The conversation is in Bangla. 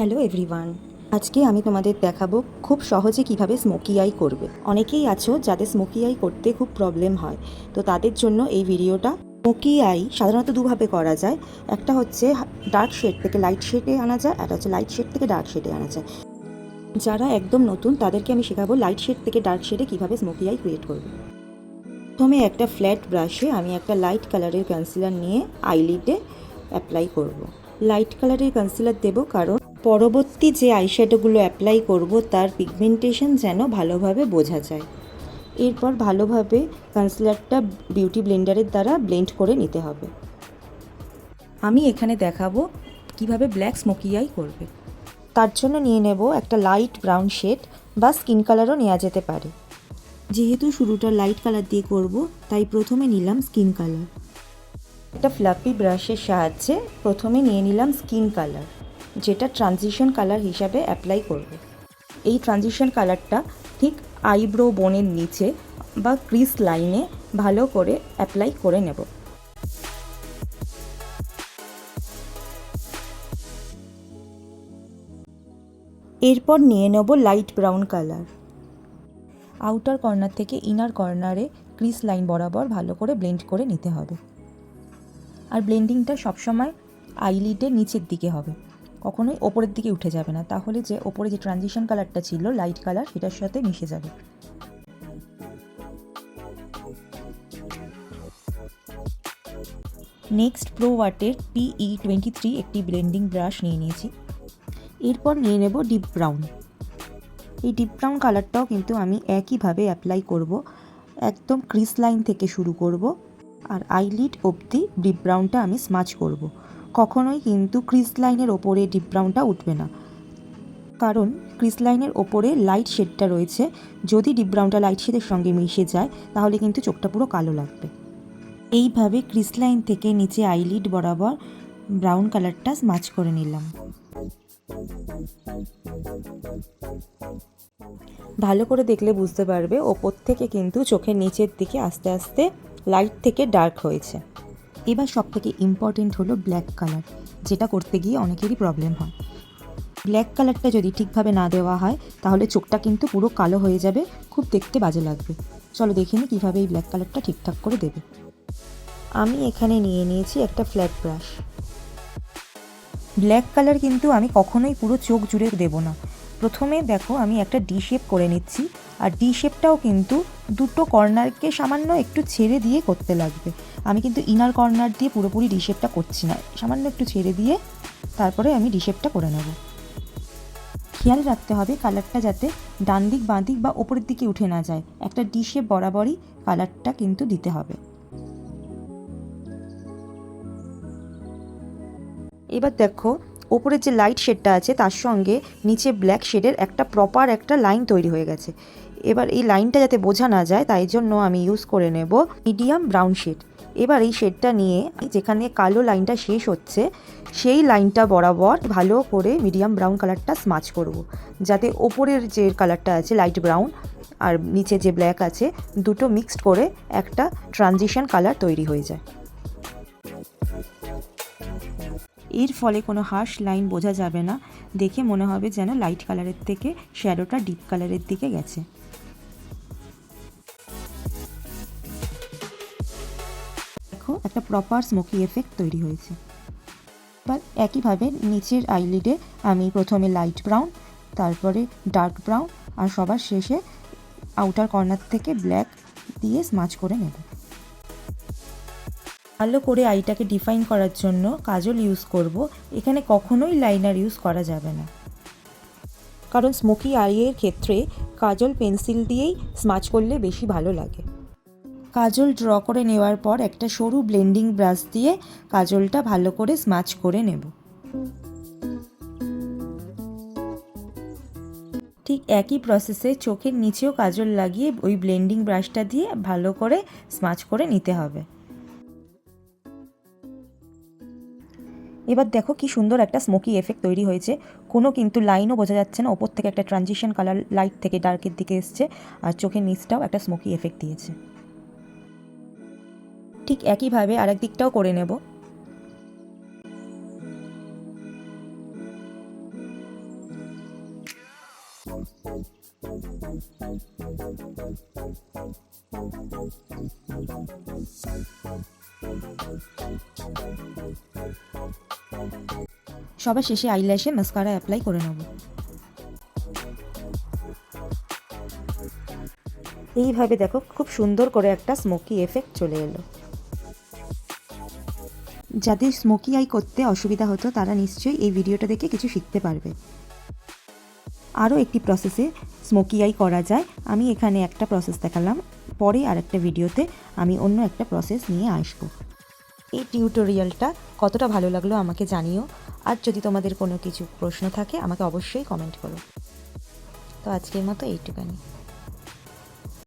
হ্যালো এভরিওয়ান আজকে আমি তোমাদের দেখাবো খুব সহজে কীভাবে স্মোকি আই করবে। অনেকেই আছো যাদের স্মোকি আই করতে খুব প্রবলেম হয়। তো তাদের জন্য এই ভিডিওটা স্মোকি আই সাধারণত দুভাবে করা যায়। একটা হচ্ছে ডার্ক শেড থেকে লাইট শেডে আনা যায় আর হচ্ছে লাইট শেড থেকে ডার্ক শেডে আনা যায়। যারা একদম নতুন, তাদেরকে আমি শেখাবো লাইট শেড থেকে ডার্ক শেডে কীভাবে স্মোকি আই ক্রিয়েট করবে। প্রথমে একটা ফ্ল্যাট ব্রাশে আমি একটা লাইট কালারের কনসিলার নিয়ে আইলিডে অ্যাপ্লাই করব। লাইট কালারের কনসিলার দেব কারণ পরবর্তী যে আইশ্যাডোগুলো অ্যাপ্লাই করব, তার পিগমেন্টেশন যেন ভালোভাবে বোঝা যায়। এরপর ভালোভাবে কনসিলারটা বিউটি ব্লেন্ডারের দ্বারা ব্লেন্ড করে নিতে হবে। আমি এখানে দেখাবো কীভাবে ব্ল্যাক স্মোকি আই করবে। তার জন্য নিয়ে নেব একটা লাইট ব্রাউন শেড বা স্কিন কালারও নেওয়া যেতে পারে। যেহেতু শুরুটা লাইট কালার দিয়ে করব, তাই প্রথমে নিলাম স্কিন কালার একটা ফ্লাপি ব্রাশের সাহায্যে প্রথমে নিয়ে নিলাম স্কিন কালার যেটা ট্রানজিশন কালার হিসাবে অ্যাপ্লাই করব। এই ট্রানজিশন কালারটা ঠিক আইব্রো বোনের নিচে বা ক্রিস লাইনে ভালো করে অ্যাপ্লাই করে নেব। এরপর নিয়ে নেব light brown colour outer corner থেকে ইনার কর্নারে ক্রিস লাইন বরাবর ভালো করে ব্লেন্ড করে নিতে হবে। আর ব্লেন্ডিংটা সবসময় আইলিডের নিচের দিকে হবে। কখনোই ওপরের দিকে উঠে যাবে না। তাহলে যে ওপরে যে ট্রানজিশন কালারটা ছিল লাইট কালার সেটার সাথে মিশে যাবে। নেক্সট প্রো ওয়াটের পিই টোয়েন্টি থ্রি একটি ব্লেন্ডিং ব্রাশ নিয়ে নিয়েছি। এরপর নিয়ে নেব ডিপ ব্রাউন এই ডিপ ব্রাউন কালারটাও কিন্তু আমি একইভাবে অ্যাপ্লাই করব। একদম ক্রিস লাইন থেকে শুরু করব। আর আইলিড অবধি ডিপ ব্রাউনটা আমি স্মাচ করব। কখনোই কিন্তু ক্রিস লাইনের ওপরে ডিপ ব্রাউনটা উঠবে না। কারণ ক্রিস লাইনের ওপরে লাইট শেডটা রয়েছে। যদি ডিপ ব্রাউনটা লাইট শেডের সঙ্গে মিশে যায়, তাহলে কিন্তু চোখটা পুরো কালো লাগবে। এইভাবে ক্রিস লাইন থেকে নিচে আইলিড বরাবর ব্রাউন কালারটা স্মাচ করে নিলাম। ভালো করে দেখলে বুঝতে পারবে, ওপর থেকে কিন্তু চোখের নিচের দিকে আস্তে আস্তে লাইট থেকে ডার্ক হয়েছে। এবার সব থেকে ইম্পর্টেন্ট হলো ব্ল্যাক কালার যেটা করতে গিয়ে অনেকেরই প্রবলেম হয়। ব্ল্যাক কালারটা যদি ঠিকভাবে না দেওয়া হয়, তাহলে চোখটা কিন্তু পুরো কালো হয়ে যাবে, খুব দেখতে বাজে লাগবে। চলো দেখে নিই কীভাবে এই ব্ল্যাক কালারটা ঠিকঠাক করে দেবে। আমি এখানে নিয়ে নিয়েছি একটা ফ্ল্যাট ব্রাশ ব্ল্যাক কালার কিন্তু আমি কখনোই পুরো চোখ জুড়ে দেব না। প্রথমে দেখো আমি একটা ডি শেপ করে নিচ্ছি, আর ডি শেপটাও কিন্তু দুটো কর্নারকে সামান্য একটু ছেড়ে দিয়ে করতে লাগবে। আমি কিন্তু ইনার কর্নার দিয়ে পুরোপুরি ডি শেপটা করছি না। সামান্য একটু ছেড়ে দিয়ে তারপরে আমি ডি শেপটা করে নেব। খেয়াল রাখতে হবে কালারটা যাতে ডান দিক, বাঁ দিক বা ওপরের দিকে উঠে না যায়। একটা ডি শেপ বরাবরই কালারটা কিন্তু দিতে হবে। এবার দেখো ওপরের যে লাইট শেডটা আছে, তার সঙ্গে নিচে ব্ল্যাক শেডের একটা প্রপার একটা লাইন তৈরি হয়ে গেছে। এবার এই লাইনটা যাতে বোঝা না যায়, তাই জন্য আমি ইউজ করে নেব মিডিয়াম ব্রাউন শেড এবার এই শেডটা নিয়ে যেখানে কালো লাইনটা শেষ হচ্ছে, সেই লাইনটা বরাবর ভালো করে মিডিয়াম ব্রাউন কালারটা স্মাচ করব। যাতে ওপরের যে কালারটা আছে লাইট ব্রাউন আর নিচে যে ব্ল্যাক আছে, দুটো মিক্সড করে একটা ট্রানজিশন কালার তৈরি হয়ে যায়। এর ফলে কোনো হার্শ লাইন বোঝা যাবে না। দেখে মনে হবে যেন লাইট কালারের থেকে শ্যাডোটা ডিপ কালারের দিকে গেছে। দেখো, একটা প্রপার স্মোকি এফেক্ট তৈরি হয়েছে। এবার একইভাবে নিচের আইলিডে আমি প্রথমে লাইট ব্রাউন তারপরে ডার্ক ব্রাউন আর সবার শেষে আউটার কর্নার থেকে ব্ল্যাক দিয়ে স্মাচ করে নেব। ভালো করে আইটাকে ডিফাইন করার জন্য কাজল ইউজ করব। এখানে কখনোই লাইনার ইউজ করা যাবে না। কারণ স্মোকি আইয়ের ক্ষেত্রে কাজল পেন্সিল দিয়েই স্মাচ করলে বেশি ভালো লাগে। কাজল ড্র করে নেওয়ার পর একটা সরু ব্লেন্ডিং ব্রাশ দিয়ে কাজলটা ভালো করে স্মাচ করে নেব। ঠিক একই প্রসেসে চোখের নিচেও কাজল লাগিয়ে ওই ব্লেন্ডিং ব্রাশটা দিয়ে ভালো করে স্মাচ করে নিতে হবে। এবার দেখো কি সুন্দর একটা স্মোকি এফেক্ট তৈরি হয়েছে। কোনো কিন্তু লাইনও বোঝা যাচ্ছে না, ওপর থেকে একটা ট্রানজিশন কালার লাইট থেকে ডার্কের দিকে এসছে আর চোখের নিচটাও একটা স্মোকি এফেক্ট দিয়েছে। ঠিক একইভাবে আরেক দিকটাও করে নেব। সবার শেষে আইল্যাশে মাস্কারা অ্যাপ্লাই করে নেব। এইভাবে দেখো খুব সুন্দর করে একটা স্মোকি এফেক্ট চলে এলো। যাদের স্মোকি আই করতে অসুবিধা হতো, তারা নিশ্চয়ই এই ভিডিওটা দেখে কিছু শিখতে পারবে। আরও একটি প্রসেসে স্মোকি আই করা যায়। আমি এখানে একটা প্রসেস দেখালাম। পরে আর একটা ভিডিওতে আমি অন্য একটা প্রসেস নিয়ে আসব। এই টিউটোরিয়ালটা কতটা ভালো লাগল আমাকে জানিও। আর যদি তোমাদের কোনো কিছু প্রশ্ন থাকে, আমাকে অবশ্যই কমেন্ট করো। তো আজকের মতো এইটুখানি